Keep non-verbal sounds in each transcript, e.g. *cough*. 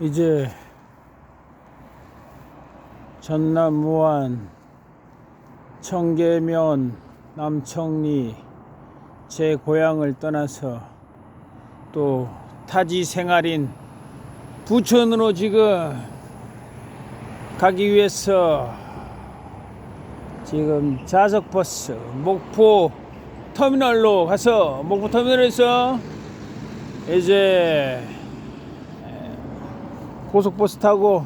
이제 전남 무안 청계면 남청리 제 고향을 떠나서 또 타지 생활인 부천으로 지금 가기 위해서 지금 자석버스 목포 터미널로 가서 목포 터미널에서 이제 고속버스 타고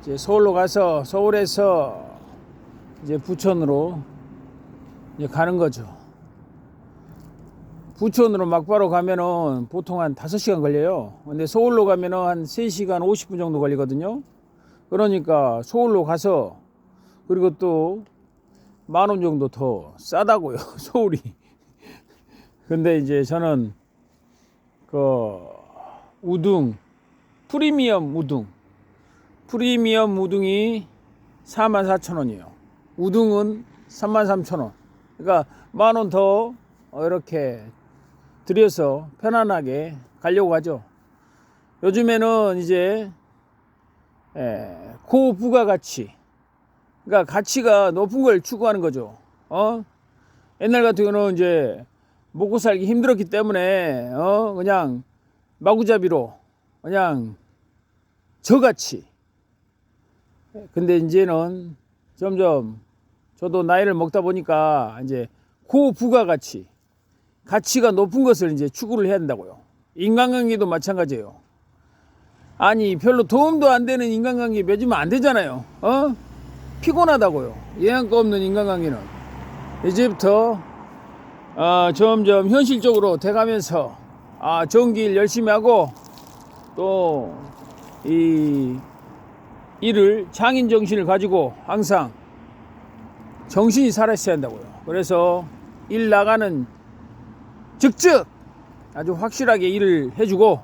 이제 서울로 가서 서울에서 이제 부천으로 이제 가는 거죠. 부천으로 막바로 가면은 보통 한 5시간 걸려요. 근데 서울로 가면은 한 3시간 50분 정도 걸리거든요. 그러니까 서울로 가서 그리고 또 만 원 정도 더 싸다고요. *laughs* 서울이. 근데 이제 저는 그 우등 프리미엄 우등 프리미엄 우등이 44,000원이에요. 우등은 33,000원. 그러니까 만 원 더 이렇게 들여서 편안하게 가려고 하죠. 요즘에는 이제 에, 고부가 가치 그러니까 가치가 높은 걸 추구하는 거죠. 어? 옛날 같은 경우는 이제 먹고 살기 힘들었기 때문에 어 그냥 마구잡이로 그냥 저가치. 근데 이제는 점점 저도 나이를 먹다 보니까 이제 고부가 가치 가치가 높은 것을 이제 추구를 해야 된다고요. 인간관계도 마찬가지예요. 아니 별로 도움도 안 되는 인간관계 맺으면 안 되잖아요. 어? 피곤하다고요. 영양가 없는 인간관계는 이제부터 아, 점점 현실적으로 돼가면서 아, 좋은 길 열심히 하고 또 이 일을 장인 정신을 가지고 항상 정신이 살아 있어야 한다고요. 그래서 일 나가는 즉즉 아주 확실하게 일을 해주고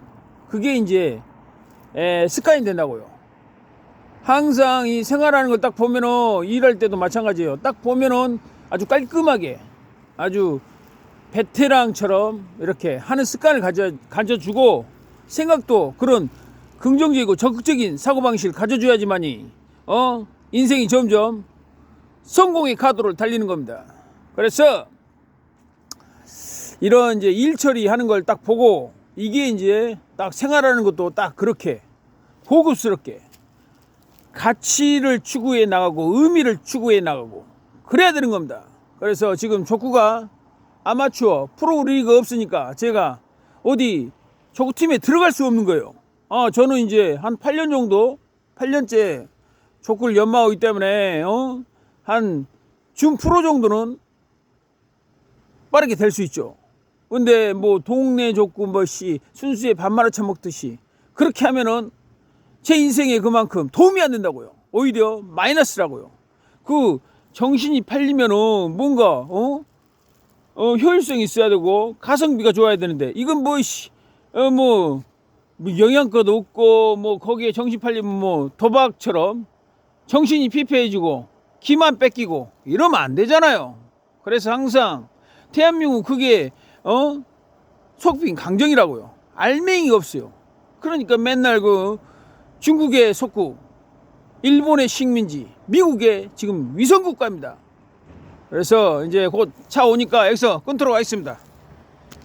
그게 이제 에, 습관이 된다고요. 항상 이 생활하는 걸딱 보면은 일할 때도 마찬가지예요. 딱 보면은 아주 깔끔하게 아주 베테랑처럼 이렇게 하는 습관을 가져, 가져주고 생각도 그런 긍정적이고 적극적인 사고방식을 가져줘야지만이 어 인생이 점점 성공의 카드를 달리는 겁니다. 그래서 이런 이제 일 처리하는 걸 딱 보고 이게 이제 딱 생활하는 것도 딱 그렇게 고급스럽게 가치를 추구해 나가고 의미를 추구해 나가고 그래야 되는 겁니다. 그래서 지금 족구가 아마추어 프로리그 없으니까 제가 어디 족구팀에 들어갈 수 없는 거예요. 아, 저는 이제 한 8년 정도, 8년째 족구를 연마하기 때문에, 어? 한, 준 프로 정도는 빠르게 될 수 있죠. 근데 뭐 동네 족구 뭐씨 순수에 밥 말아 처먹듯이 그렇게 하면은 제 인생에 그만큼 도움이 안 된다고요. 오히려 마이너스라고요. 그 정신이 팔리면은 뭔가 어? 어 효율성이 있어야 되고 가성비가 좋아야 되는데 이건 뭐씨 어뭐 뭐 영양가도 없고 뭐 거기에 정신 팔리면 뭐 도박처럼 정신이 피폐해지고 기만 뺏기고 이러면 안 되잖아요. 그래서 항상 대한민국 그게 어 속빈 강정이라고요. 알맹이가 없어요. 그러니까 맨날 그 중국의 속국, 일본의 식민지, 미국의 지금 위성국가입니다. 그래서 이제 곧 차 오니까 여기서 끊도록 하겠습니다.